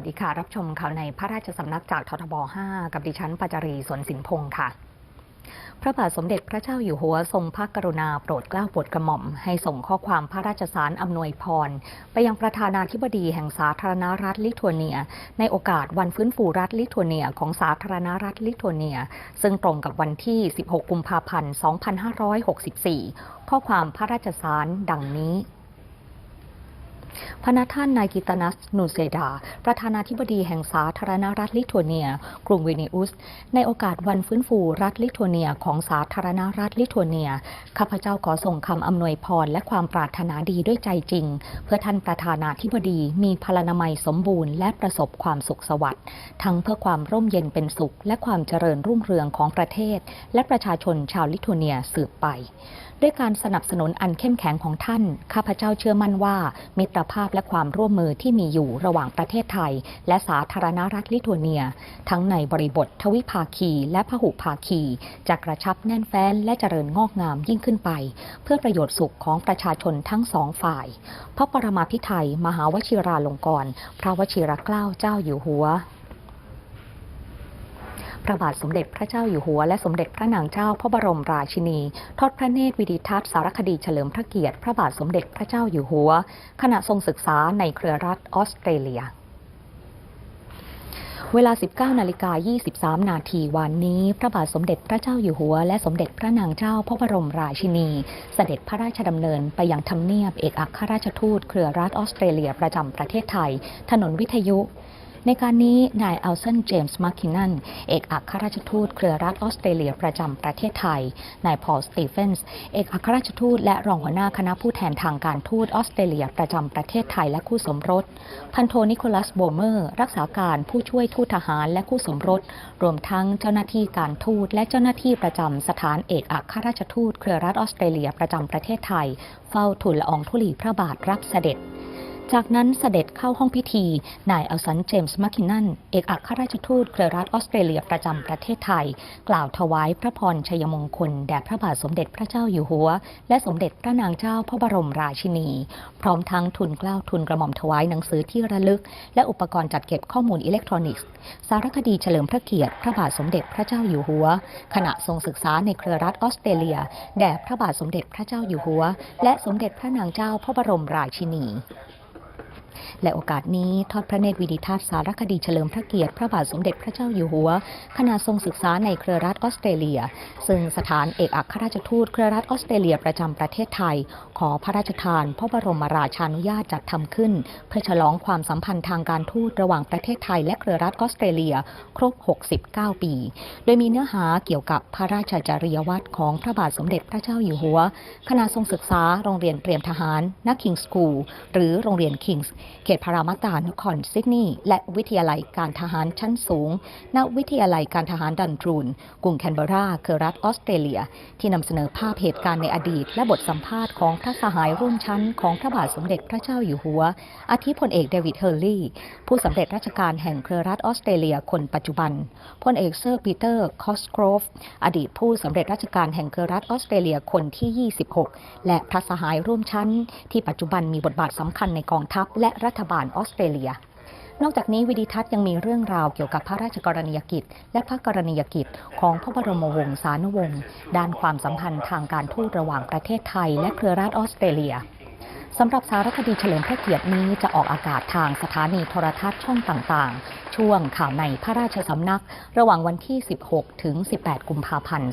วัสดีค่ะ รับชมข่าวในพระราชสำนักจากททบ 5 กับดิฉันปัจจรีสวนสินพงศ์ค่ะ พระบาทสมเด็จพระเจ้าอยู่หัวทรงพระกรุณาโปรดเกล้าโปรดกระหม่อม ให้ส่งข้อความพระราชสารอำนวยพร ไปยังประธานาธิบดีแห่งสาธารณรัฐลิทัวเนีย ในโอกาสวันฟื้นฟูรัฐลิทัวเนียของสาธารณรัฐลิทัวเนีย ซึ่งตรงกับวันที่ 16 กุมภาพันธ์ 2564 ข้อความพระราชสารดังนี้ พระท่านนายกิตนัสนูเซดา ประธานาธิบดีแห่งสาธารณรัฐลิทัวเนีย กรุงวินิอุส ในโอกาสวันฟื้นฟูรัฐลิทัวเนียของสาธารณรัฐลิทัวเนีย ข้าพเจ้าขอส่งคำอำนวยพรและความปรารถนาดีด้วยใจจริง เพื่อท่านประธานาธิบดีมีพลานามัยสมบูรณ์และประสบความสุขสวัสดิ์ทั้งเพื่อความร่มเย็นเป็นสุข และความเจริญรุ่งเรืองของประเทศ และประชาชนชาวลิทัวเนียสืบไป ด้วยการสนับสนุนอันเข้มแข็งของท่าน ข้าพเจ้าเชื่อมั่นว่า มิตรภาพและความร่วมมือที่มีอยู่ระหว่างประเทศไทย และสาธารณรัฐลิทัวเนีย ทั้งในบริบททวิภาคีและพหุภาคีจะกระชับแน่นแฟ้นและเจริญงอกงามยิ่งขึ้นไป เพื่อประโยชน์สุขของประชาชนทั้งสองฝ่าย พระปรมาภิไธยมหาวชิราลงกรณ์พระวชิรเกล้าเจ้าอยู่หัว ระบาทสมเด็จพระเจ้าอยู่หัวและสมเด็จพระนางเจ้าพระบรมราชินี ทอดพระเนตรวิดิทัศน์สารคดีเฉลิมพระเกียรติ พระบาทสมเด็จพระเจ้าอยู่หัว ขณะทรงศึกษาในเครือรัฐออสเตรเลียเวลา 19 นาฬิกา 23 นาทีวันนี้ พระบาทสมเด็จพระเจ้าอยู่หัว และสมเด็จพระนางเจ้าพระบรมราชินี เสด็จพระราชดำเนินไปยังทำเนียบเอกอัครราชทูต เครือรัฐออสเตรเลียประจำประเทศไทย ถนนวิทยุ ในการนี้นายอัลสันเจมส์มาร์คินันเอกอัครราชทูตเครือรัฐออสเตรเลียประจำประเทศไทย นายพอลสตีเฟนส์เอกอัครราชทูตและรองหัวหน้าคณะผู้แทนทางการทูตออสเตรเลียประจำประเทศไทยและคู่สมรส พันโทนิโคลัสโบเมอร์ รักษาการผู้ช่วยทูตทหารและคู่สมรส รวมทั้งเจ้าหน้าที่การทูตและเจ้าหน้าที่ประจำสถานเอกอัครราชทูตเครือรัฐออสเตรเลียประจำประเทศไทย เฝ้าทูลละอองธุลีพระบาทรับเสด็จ จากนั้นเสด็จเข้าห้องพิธี นายอัลสันเจมส์มาร์คินนัน เอกอัครราชทูตเครือรัฐออสเตรเลียประจำประเทศไทย กล่าวถวายพระพรชัยมงคล แด่พระบาทสมเด็จพระเจ้าอยู่หัว และสมเด็จพระนางเจ้าพระบรมราชินี พร้อมทั้งทุนเกล้าทุนกระหม่อมถวายหนังสือที่ระลึก และอุปกรณ์จัดเก็บข้อมูลอิเล็กทรอนิกส์ สารคดีเฉลิมพระเกียรติ พระบาทสมเด็จพระเจ้าอยู่หัว ขณะทรงศึกษาในเครือรัฐออสเตรเลีย แด่พระบาทสมเด็จพระเจ้าอยู่หัว และสมเด็จพระนางเจ้าพระบรมราชินี และโอกาสนี้ทอดพระเนตรวิดิทัศน์สารคดีเฉลิมพระเกียรติพระบาทสมเด็จพระเจ้าอยู่หัวขณะทรงศึกษาในเครือรัฐออสเตรเลีย ซึ่งสถานเอกอัครราชทูตเครือรัฐออสเตรเลียประจำประเทศไทย ขอพระราชทานพระบรมราชานุญาตจัดทำขึ้น เพื่อฉลองความสัมพันธ์ทางการทูตระหว่างประเทศไทย และเครือรัฐออสเตรเลีย ครบ 69 ปี โดยมีเนื้อหาเกี่ยวกับพระราชจริยวัตรของพระบาทสมเด็จพระเจ้าอยู่หัวขณะทรงศึกษาโรงเรียนเตรียมทหารนักคิงสคูลหรือโรงเรียนคิงส์เขตพารามาตานครซิดนีย์และวิทยาลัยการทหารชั้นสูง ณ วิทยาลัยการทหารดันทรูนกรุงแคนเบราเครือรัฐออสเตรเลีย ที่นำเสนอภาพเหตุการณ์ในอดีต และบทสัมภาษณ์ของพระสหายร่วมชั้นของพระบาทสมเด็จพระเจ้าอยู่หัว อาทิพลเอกเดวิดเฮอร์ลีย์ผู้สำเร็จราชการแห่งเครือรัฐออสเตรเลียคนปัจจุบันพลเอกเซอร์ปีเตอร์คอสโกรฟอดีตผู้สำเร็จราชการแห่งเครือรัฐออสเตรเลียคนที่ 26 และพระสหายร่วมชั้น ที่ปัจจุบันมีบทบาทสำคัญในกองทัพและรัฐบาลออสเตรเลีย นอกจากนี้วิดิทัศน์ยังมีเรื่องราวเกี่ยวกับพระราชกรณียกิจ และพระกรณียกิจของพระบรมวงศานุวงศ์ด้านความสัมพันธ์ทางการทูตระหว่างประเทศไทย และเครือราชออสเตรเลียสำหรับสารคดีเฉลิมพระเกียรตินี้จะออกอากาศทางสถานีโทรทัศน์ช่องต่างๆ ช่วงข่าวในพระราชสำนัก ระหว่างวันที่ 16 ถึง 18 กุมภาพันธ์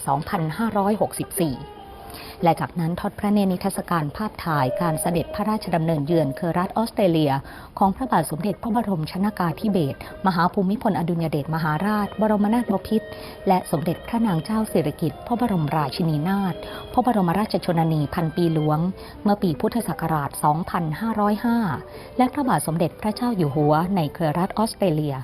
2564 และจากนั้นทอดพระเนตรนิทรรศการภาพถ่ายการเสด็จพระราชดำเนินเยือนเครือรัฐออสเตรเลีย ของพระบาทสมเด็จพระบรมชนากาธิเบศรมหาภูมิพลอดุลยเดชมหาราช บรมนาถบพิตรและสมเด็จพระนางเจ้าสิริกิติ์พระบรมราชินีนาถพระบรมราชชนนีพันปีหลวง เมื่อปีพุทธศักราช 2505 และพระบาทสมเด็จพระเจ้าอยู่หัวในเครือรัฐออสเตรเลีย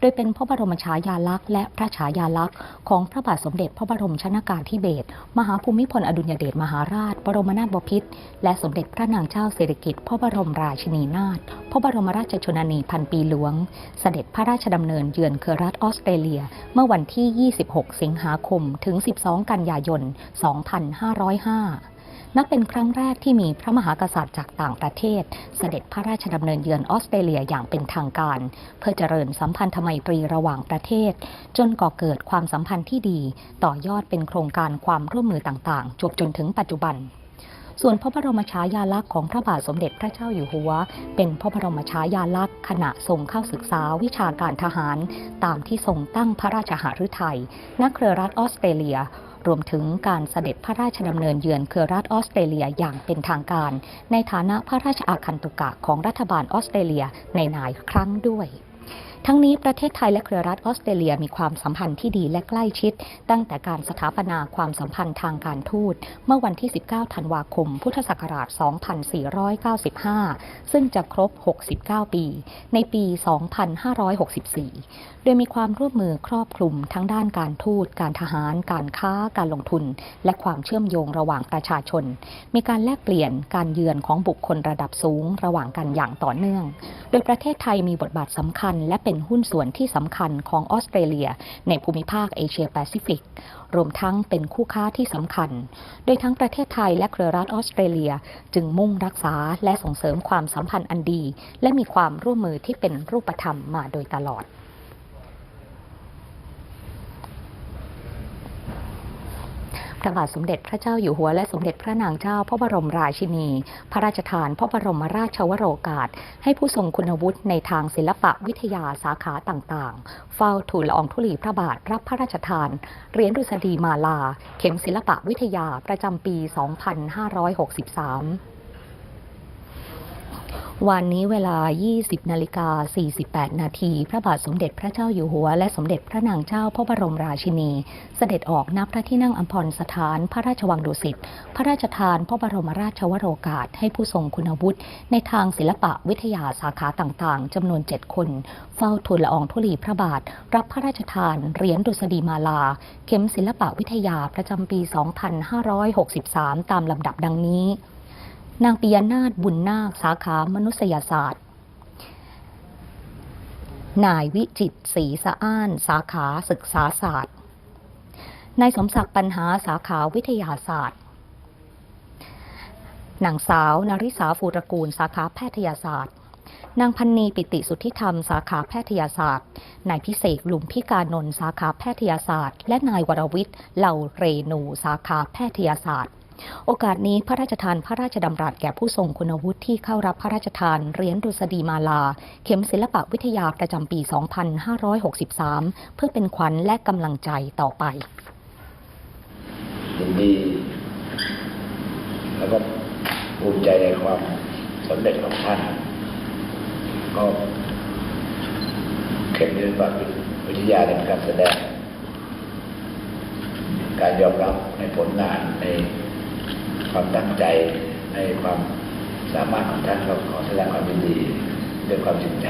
โดยเป็นพระบรมฉายาลักษณ์และพระฉายาลักษณ์ของพระบาทสมเด็จพระบรมชนากาธิเบศรมหาภูมิพลอดุลยเดชมหาราช บรมนาถบพิตรและสมเด็จพระนางเจ้าสิริกิติ์พระบรมราชินีนาถพระบรมราชชนนีพันปีหลวง เสด็จพระราชดำเนินเยือนเครือรัฐออสเตรเลีย เมื่อวันที่ 26 สิงหาคมถึง 12 กันยายน 2505 นับเป็นครั้งแรกที่มีพระมหากษัตริย์จากต่างประเทศ เสด็จพระราชดำเนินเยือนออสเตรเลียอย่างเป็นทางการ เพื่อเจริญสัมพันธไมตรีระหว่างประเทศ จนก่อเกิดความสัมพันธ์ที่ดี ต่อยอดเป็นโครงการความร่วมมือต่างๆจวบจนถึงปัจจุบันส่วนพระบรมฉายาลักษณ์ของพระบาทสมเด็จพระเจ้าอยู่หัว เป็นพระบรมฉายาลักษณ์ขณะทรงเข้าศึกษาวิชาการทหาร ตามที่ทรงตั้งพระราชหฤทัยณเครือรัฐออสเตรเลีย รวมถึงการเสด็จพระราชดำเนินเยือนเครือรัฐออสเตรเลียอย่างเป็นทางการ ในฐานะพระราชอาคันตุกะของรัฐบาลออสเตรเลียในหลายครั้งด้วย ทั้งนี้ประเทศไทยและเครือรัฐออสเตรเลียมีความสัมพันธ์ที่ดีและใกล้ชิด ตั้งแต่การสถาปนาความสัมพันธ์ทางการทูต เมื่อวันที่ 19 ธันวาคม พุทธศักราช 2495 ซึ่งจะครบ 69 ปี ในปี 2564 โดยมีความร่วมมือครอบคลุมทั้งด้านการทูต การทหาร การค้า การลงทุน และความเชื่อมโยงระหว่างประชาชน มีการแลกเปลี่ยนการเยือนของบุคคลระดับสูง ระหว่างกันอย่างต่อเนื่อง โดยประเทศไทยมีบทบาทสำคัญและเป็นหุ้นส่วนที่สำคัญของออสเตรเลีย ในภูมิภาคเอเชียแปซิฟิก รวมทั้งเป็นคู่ค้าที่สำคัญ โดยทั้งประเทศไทยและเครือรัฐออสเตรเลีย จึงมุ่งรักษาและส่งเสริมความสัมพันธ์อันดี และมีความร่วมมือที่เป็นรูปธรรมมาโดยตลอด พระบาทสมเด็จพระเจ้าอยู่หัวและสมเด็จพระนางเจ้าพระบรมราชินี พระราชทานพระบรมราชวโรกาส ให้ผู้ทรงคุณวุฒิในทางศิลปะวิทยาสาขาต่างๆ เฝ้าทูลละอองธุลีพระบาทรับพระราชทานเหรียญดุษฎีมาลา เข็มศิลปะวิทยาประจำปี 2563 วันนี้เวลา 20 นาฬิกา 48 นาที พระบาทสมเด็จพระเจ้าอยู่หัว และสมเด็จพระนางเจ้าพระบรมราชินี เสด็จออกนับพระที่นั่งอัมพรสถาน พระราชวังดุสิต พระราชทานพระบรมราชวโรกาส ให้ผู้ทรงคุณวุฒิ ในทางศิลปะวิทยาสาขาต่างๆ จำนวน 7 คน เฝ้าทูลละอองธุลีพระบาท รับพระราชทานเหรียญดุษฎีมาลา เข็มศิลปะวิทยาประจำปี 2563 ตามลำดับดังนี้ นางปิยนาถบุญนาค สาขามนุษยศาสตร์ นายวิจิตศรีสะอ้าน สาขาศึกษาศาสตร์ นายสมศักดิ์ปัญหาสาขาวิทยาศาสตร์ นางสาวนาริสาฟูตระกูล สาขาแพทยศาสตร์ นางพันนีปิติสุทธิธรรม สาขาแพทยศาสตร์ นายพิเศษหลุมพิการนนท์สาขาแพทยศาสตร์ และนายวรวิทย์เหล่าเรนู สาขาแพทยศาสตร์ โอกาสนี้พระราชทานพระราชดำรัสแก่ผู้ทรงคุณวุฒิที่เข้ารับพระราชทานเหรียญดุษฎีมาลา เข็มศิลปะวิทยาประจำปี 2563 เพื่อเป็นขวัญและกำลังใจต่อไปยินดีแล้วก็ภูมิใจในความสำเร็จของท่าน ก็เข็มศิลปะวิทยาในการแสดงการยอมรับในผลงานใน ความตั้งใจในความสามารถของท่านก็ขอแสดงความยินดีด้วยความจริงใจ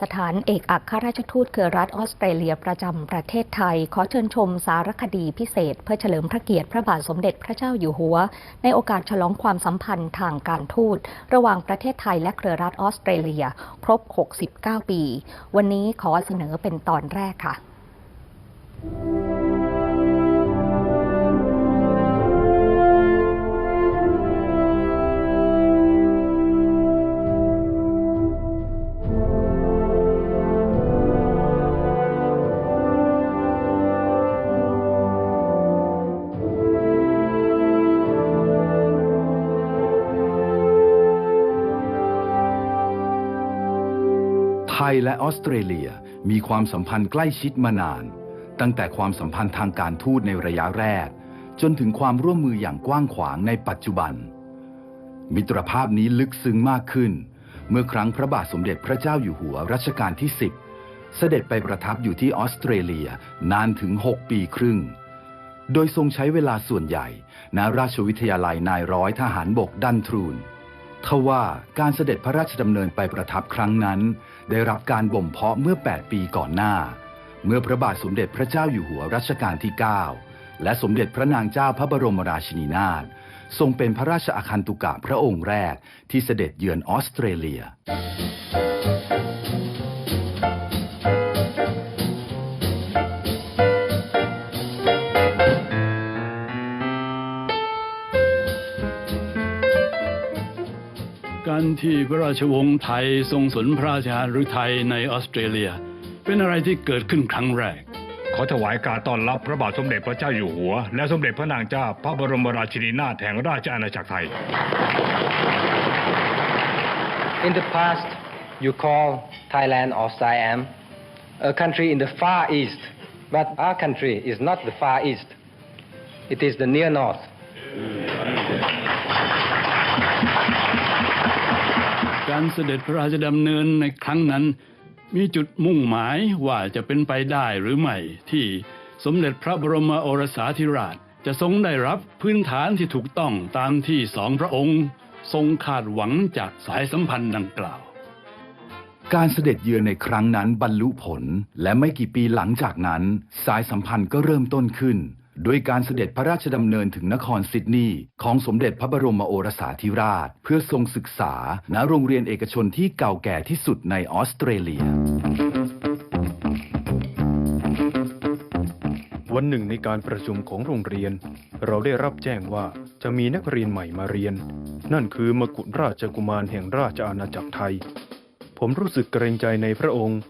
สถานเอกอัครราชทูตเครือรัฐออสเตรเลียประจำประเทศไทย ขอเชิญชมสารคดีพิเศษ เพื่อเฉลิมพระเกียรติพระบาทสมเด็จพระเจ้าอยู่หัว ในโอกาสฉลองความสัมพันธ์ทางการทูต ระหว่างประเทศไทยและเครือรัฐออสเตรเลีย ครบ 69 ปี วันนี้ขอเสนอเป็นตอนแรกค่ะ ทยและออสเตรเลียมีความสัมพันธ์ใกล้ชิดมานาน ตั้งแต่ความสัมพันธ์ทางการทูตในระยะแรก จนถึงความร่วมมืออย่างกว้างขวางในปัจจุบัน มิตรภาพนี้ลึกซึ้งมากขึ้น เมื่อครั้งพระบาทสมเด็จพระเจ้าอยู่หัวรัชกาลที่ 10 เสด็จไปประทับอยู่ที่ออสเตรเลียนานถึง 6 ปีครึ่ง โดยทรงใช้เวลาส่วนใหญ่ณราชวิทยาลัยนายร้อยทหารบกดันทรูน ทว่าการเสด็จพระราชดำเนินไปประทับครั้งนั้น ได้รับการบ่มเพาะเมื่อ 8 ปีก่อนหน้า เมื่อพระบาทสมเด็จพระเจ้าอยู่หัวรัชกาลที่ 9 และสมเด็จพระนางเจ้าพระบรมราชินีนาถทรงเป็นพระราชอาคันตุกะพระองค์แรกที่เสด็จเยือนออสเตรเลีย การที่พระราชวงศ์ไทยทรงสนพระราชาฤทัยในออสเตรเลีย เป็นอะไรที่เกิดขึ้นครั้งแรก ขอถวายการต้อนรับพระบาทสมเด็จพระเจ้าอยู่หัว และสมเด็จพระนางเจ้าพระบรมราชินีนาถแห่งราชอาณาจักรไทย In the past, you call Thailand or Siam a country in the Far East, but our country is not the Far East. It is the near North. การเสด็จพระราชดำเนินในครั้งนั้น มีจุดมุ่งหมายว่าจะเป็นไปได้หรือไม่ที่สมเด็จพระบรมโอรสาธิราชจะทรงได้รับพื้นฐานที่ถูกต้องตามที่สองพระองค์ ทรงคาดหวังจากสายสัมพันธ์ดังกล่าว การเสด็จเยือนในครั้งนั้นบรรลุผล และไม่กี่ปีหลังจากนั้น สายสัมพันธ์ก็เริ่มต้นขึ้น ด้วยการเสด็จพระราชดำเนินถึงนครซิดนีย์ของสมเด็จพระบรมโอรสาธิราช เพื่อทรงศึกษาณโรงเรียนเอกชนที่เก่าแก่ที่สุดในออสเตรเลีย วันหนึ่งในการประชุมของโรงเรียน เราได้รับแจ้งว่าจะมีนักเรียนใหม่มาเรียน นั่นคือมกุฎราชกุมารแห่งราชอาณาจักรไทย ผมรู้สึกเกรงใจในพระองค์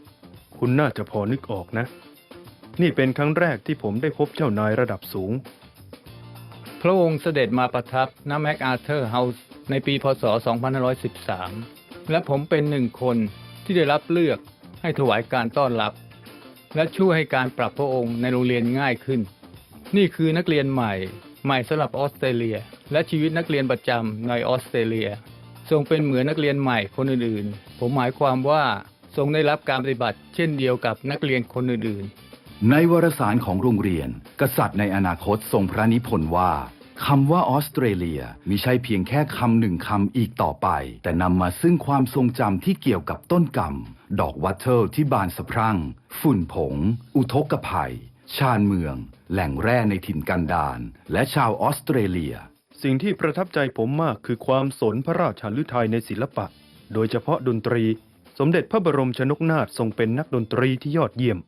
คุณน่าจะพอนึกออกนะ นี่เป็นครั้งแรกที่ผมได้พบเจ้านายระดับสูง พระองค์เสด็จมาประทับณแมคอาเธอร์เฮาส์ในปีพศ 2513 และผมเป็นหนึ่งคนที่ได้รับเลือกให้ถวายการต้อนรับ และช่วยให้การปรับพระองค์ในโรงเรียนง่ายขึ้น นี่คือนักเรียนใหม่ ใหม่สำหรับออสเตรเลีย และชีวิตนักเรียนประจำในออสเตรเลีย ทรงเป็นเหมือนนักเรียนใหม่คนอื่นๆ ผมหมายความว่าทรงได้รับการปฏิบัติเช่นเดียวกับนักเรียนคนอื่นๆ ในวารสารของโรงเรียน กษัตริย์ในอนาคตทรงพระนิพนธ์ว่าคำว่าออสเตรเลียมิใช่เพียงแค่คำหนึ่งคำอีกต่อไป แต่นำมาซึ่งความทรงจำที่เกี่ยวกับต้นกำดอกวัตเทิลที่บานสะพรั่ง ฝุ่นผง อุทกภัย ชานเมือง แหล่งแร่ในถิ่นกันดารและชาวออสเตรเลีย สิ่งที่ประทับใจผมมากคือความสนพระราชาฤทัยในศิลปะ โดยเฉพาะดนตรี สมเด็จพระบรมชนกนาถทรงเป็นนักดนตรีที่ยอดเยี่ยม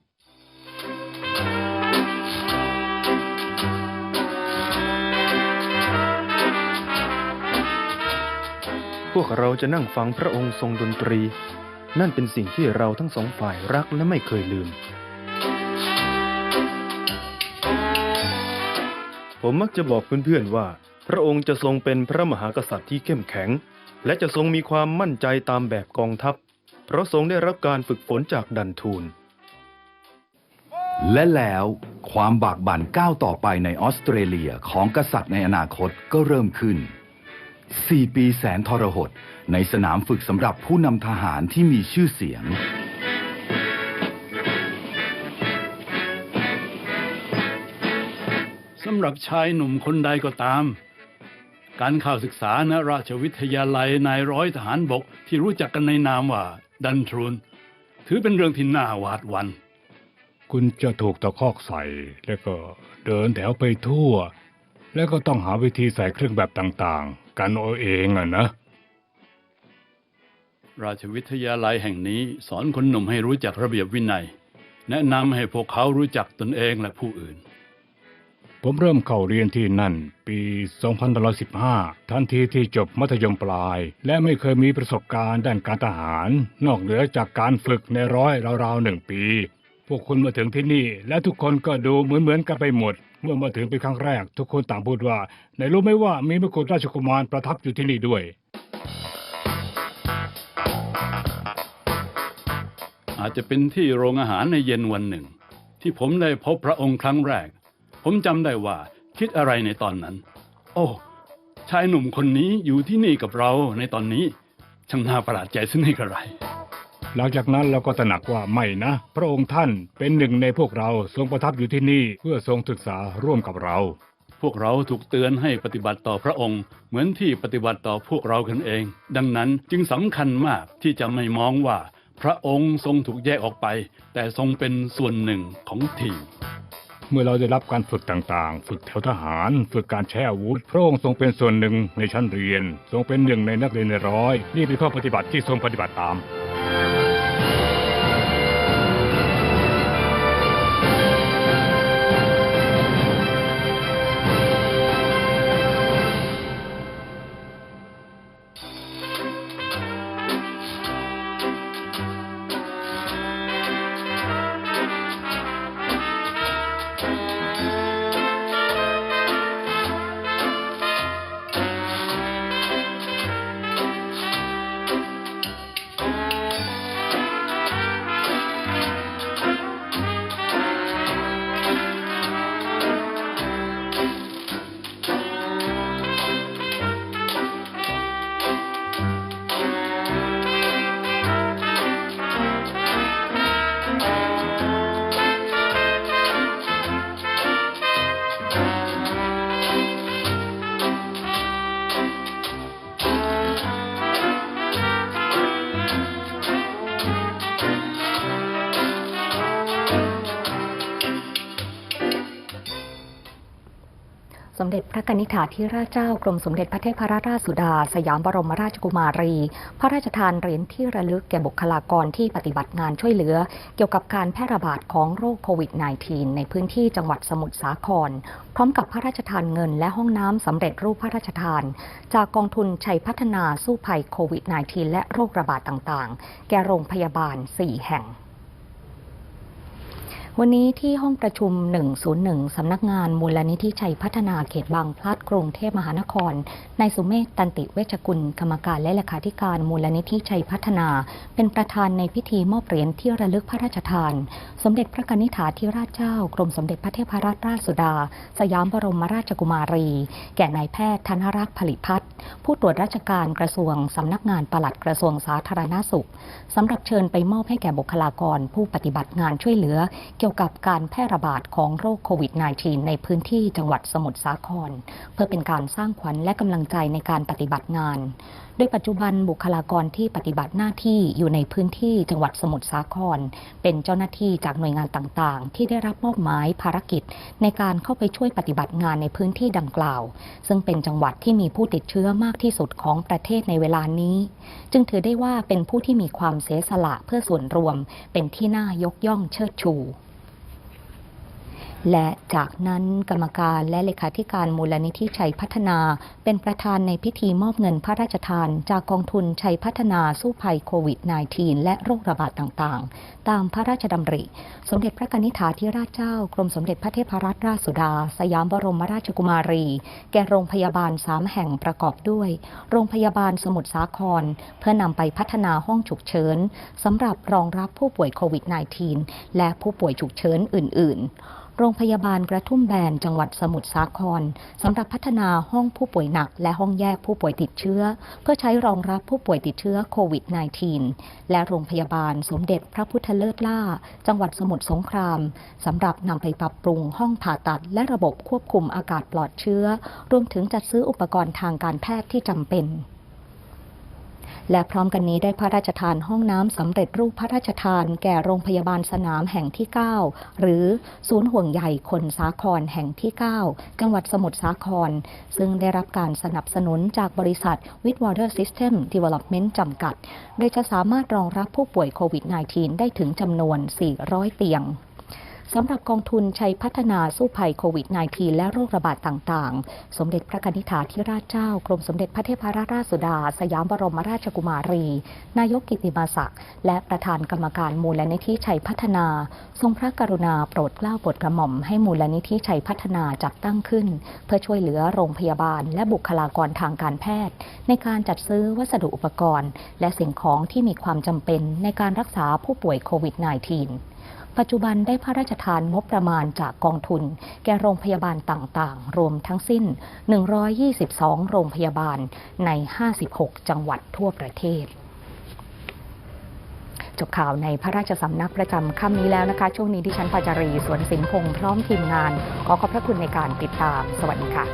พวกเราจะนั่งฟังพระองค์ทรงดนตรี นั่นเป็นสิ่งที่เราทั้งสองฝ่ายรักและไม่เคยลืม ผมมักจะบอกเพื่อนๆว่า พระองค์จะทรงเป็นพระมหากษัตริย์ที่เข้มแข็ง และจะทรงมีความมั่นใจตามแบบกองทัพ เพราะทรงได้รับการฝึกฝนจากดันทูล และแล้วความบากบั่นก้าวต่อไปในออสเตรเลียของกษัตริย์ในอนาคตก็เริ่มขึ้น 4 ปีแสนทรหด ในสนามฝึกสำหรับผู้นำทหารที่มีชื่อเสียง สำหรับชายหนุ่มคนใดก็ตาม การเข้าศึกษาณราชวิทยาลัยนายร้อยทหารบกที่รู้จักกันในนามว่าดันทรูน ถือเป็นเรื่องที่น่าหวาดหวันคุณจะถูกตะคอกใส่ แล้วก็เดินแถวไปทั่ว แล้วก็ต้องหาวิธีใส่เครื่องแบบต่างๆ กันเอาเองอะนะ ราชวิทยาลัยแห่งนี้สอนคนหนุ่มให้รู้จักระเบียบวินัย แนะนำให้พวกเขารู้จักตนเองและผู้อื่น ผมเริ่มเข้าเรียนที่นั่น ปี2515 ทันทีที่จบมัธยมปลาย และไม่เคยมีประสบการณ์ด้านการทหาร นอกเหนือจากการฝึกในร้อยราวๆหนึ่งปี พวกคุณมาถึงที่นี่ และทุกคนก็ดูเหมือนๆกันไปหมด เมื่อมาถึงเป็นครั้งแรก ทุกคนต่างพูดว่าไหนรู้ไหมว่ามีมกุฎราชกุมารประทับอยู่ที่นี่ด้วย อาจจะเป็นที่โรงอาหารในเย็นวันหนึ่ง ที่ผมได้พบพระองค์ครั้งแรก ผมจำได้ว่าคิดอะไรในตอนนั้น โอ้ชายหนุ่มคนนี้อยู่ที่นี่กับเราในตอนนี้ช่างน่าประหลาดใจสินี่กระไร หลังจากนั้นเราก็ตระหนักว่าไม่นะ พระองค์ท่านเป็นหนึ่งในพวกเราทรงประทับอยู่ที่นี่เพื่อทรงศึกษาร่วมกับเรา พวกเราถูกเตือนให้ปฏิบัติต่อพระองค์ เหมือนที่ปฏิบัติต่อพวกเรากันเอง ดังนั้นจึงสำคัญมากที่จะไม่มองว่า พระองค์ทรงถูกแยกออกไป แต่ทรงเป็นส่วนหนึ่งของทีมเมื่อเราได้รับการฝึกต่างๆ ฝึกแถวทหาร ฝึกการใช้อาวุธ พระองค์ทรงเป็นส่วนหนึ่งในชั้นเรียน ทรงเป็นหนึ่งในนักเรียนในร้อย นี่เป็นข้อปฏิบัติที่ทรงปฏิบัติตาม สมเด็จพระกนิษฐาธิราชเจ้ากรมสมเด็จพระเทพรัตนราชสุดา สยามบรมราชกุมารี พระราชทานเหรียญที่ระลึกแก่บุคลากรที่ปฏิบัติงานช่วยเหลือ เกี่ยวกับการแพร่ระบาดของโรคโควิด -19 ในพื้นที่จังหวัดสมุทรสาคร พร้อมกับพระราชทานเงินและห้องน้ำสำเร็จรูปพระราชทาน จากกองทุนชัยพัฒนาสู้ภัยโควิด -19 และโรคระบาดต่างๆ แก่โรงพยาบาล 4 แห่ง วันนี้ที่ห้องประชุม 101 สำนักงานมูลนิธิชัยพัฒนาเขตบางพลัดกรุงเทพมหานครนายสุเมธตันติเวชกุลกรรมการและเลขาธิการมูลนิธิชัยพัฒนา เป็นประธานในพิธีมอบเหรียญที่ระลึกพระราชทาน สมเด็จพระกนิษฐาธิราชเจ้ากรมสมเด็จพระเทพรัตนราชสุดา สยามบรมราชกุมารี แก่นายแพทย์ธนรักษ์ผลิพัฒน์ผู้ตรวจราชการกระทรวงสำนักงานปลัดกระทรวงสาธารณสุขสำหรับเชิญไปมอบให้แก่บุคลากร ผู้ปฏิบัติงานช่วยเหลือเกี่ยวกับการแพร่ระบาดของโรคโควิด -19 ในพื้นที่จังหวัดสมุทรสาคร เพื่อเป็นการสร้างขวัญและกำลังใจในการปฏิบัติงาน โดยปัจจุบันบุคลากรที่ปฏิบัติหน้าที่อยู่ในพื้นที่จังหวัดสมุทรสาคร เป็นเจ้าหน้าที่จากหน่วยงานต่างๆ ที่ได้รับมอบหมายภารกิจ ในการเข้าไปช่วยปฏิบัติงานในพื้นที่ดังกล่าว ซึ่งเป็นจังหวัดที่มีผู้ติดเชื้อมากที่สุดของประเทศในเวลานี้ จึงถือได้ว่าเป็นผู้ที่มีความเสียสละเพื่อส่วนรวม เป็นที่น่ายกย่องเชิดชู และจากนั้นกรรมการและเลขาธิการมูลนิธิชัยพัฒนา เป็นประธานในพิธีมอบเงินพระราชทาน จากกองทุนชัยพัฒนาสู้ภัยโควิด -19 และโรคระบาดต่างๆ ตามพระราชดำริ สมเด็จพระกนิษฐาธิราชเจ้ากรมสมเด็จพระเทพรัตนราชสุดา สยามบรมราชกุมารี แก่โรงพยาบาลสามแห่งประกอบด้วย โรงพยาบาลสมุทรสาคร เพื่อนำไปพัฒนาห้องฉุกเฉินสำหรับรองรับผู้ป่วยโควิด -19 และผู้ป่วยฉุกเฉินอื่น ๆ โรงพยาบาลกระทุ่มแบนจังหวัดสมุทรสาครสำหรับพัฒนาห้องผู้ป่วยหนัก และห้องแยกผู้ป่วยติดเชื้อ เพื่อใช้รองรับผู้ป่วยติดเชื้อโควิด -19 และโรงพยาบาลสมเด็จพระพุทธเลิศล่า จังหวัดสมุทรสงครามสำหรับนำไปปรับปรุงห้องผ่าตัด และระบบควบคุมอากาศปลอดเชื้อ รวมถึงจัดซื้ออุปกรณ์ทางการแพทย์ที่จำเป็น และพร้อมกันนี้ได้พระราชทานห้องน้ำสำเร็จรูปพระราชทานแก่โรงพยาบาลสนามแห่งที่ 9 หรือศูนย์ห่วงใยคนสาครแห่งที่ 9 จังหวัดสมุทรสาคร ซึ่งได้รับการสนับสนุนจากบริษัท Witwater System Development จำกัด โดยจะสามารถรองรับผู้ป่วยโควิด -19 ได้ถึงจำนวน 400 เตียง สำหรับกองทุนชัยพัฒนาสู้ภัยโควิด -19 และโรคระบาดต่างๆ สมเด็จพระนิษฐาธิราชเจ้ากรมสมเด็จพระเทพรัตนราชสุดา สยามบรมราชกุมารี นายกกิติมาศักดิ์และประธานกรรมการมูลนิธิชัยพัฒนา ทรงพระกรุณาโปรดเกล้าโปรดกระหม่อมให้มูลนิธิชัยพัฒนาจัดตั้งขึ้น เพื่อช่วยเหลือโรงพยาบาล และบุคลากรทางการแพทย์ ในการจัดซื้อวัสดุอุปกรณ์ และสิ่งของที่มีความจำเป็นในการรักษาผู้ป่วยโควิด -19 ปัจจุบันได้พระราชทานงบประมาณจากกองทุน แก่โรงพยาบาลต่างๆ รวมทั้งสิ้น 122 โรงพยาบาลใน 56 จังหวัดทั่วประเทศจบข่าวในพระราชสำนักประจำค่ำนี้แล้วนะคะ ช่วงนี้ดิฉันปาจารีสวนสินพงษ์พร้อมทีมงาน ขอขอบพระคุณในการติดตาม สวัสดีค่ะ